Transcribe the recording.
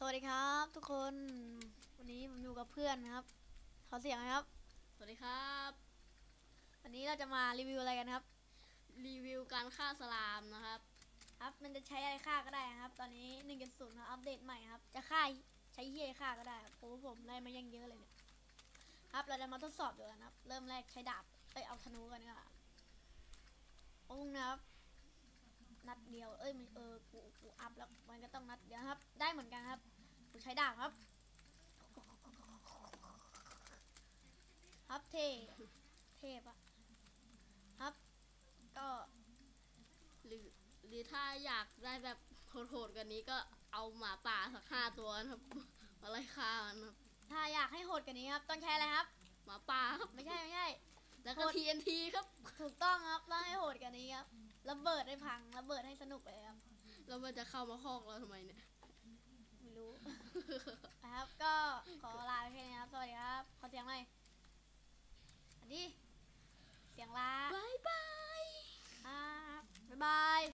สวัสดีครับทุกคนวันนี้ผมอยู่กับเพื่อนนะครับขอเสียงหนะครับ สวัสดีครับ วันนี้เราจะมารีวิวอะไรกันครับ รีวิวการฆ่าสลามนะครับ ครับมันจะใช้อะไรฆ่าก็ได้นะครับ ตอนนี้1.0ครับอัปเดตใหม่ครับ จะฆ่าใช้เฮียฆ่าก็ได้ครับโอ้ผมได้มายังเยอะเลยเนี่ยครับเราจะมาทดสอบดูกันครับ เริ่มแรกใช้ดาบเอ้ยเอาธนูกันดีกว่าโอ้งนะครับ นัดเดียว เอ้ยไม่เออกูกูอัพแล้วมันก็ต้องนัดเดียวครับ ได้เหมือนกันครับกูใช้ดาบครับ ครับเทเทปอะครับ ก็หรือหรือถ้าอยากได้แบบโหดๆกว่านี้ก็เอาหมาป่าสักห้าตัวนะครับมาไล่ฆ่ามันครับถ้าอยากให้โหดกว่านี้ครับ ต้องใช้อะไรครับ หมาป่าครับ ไม่ใช่ไม่ใช่ แล้วก็โหด TNT ครับ ถูกต้องครับต้องให้โหดกว่านี้ครับ ระเบิดให้พังระเบิดให้สนุกเลยครับแล้วมันจะเข้ามาคอกเราทำไมเนี่ย ไม่รู้ นะครับ ก็ขอลาไปแค่นี้ครับ สวัสดีครับ ขอเสียงหน่อยสวัสดี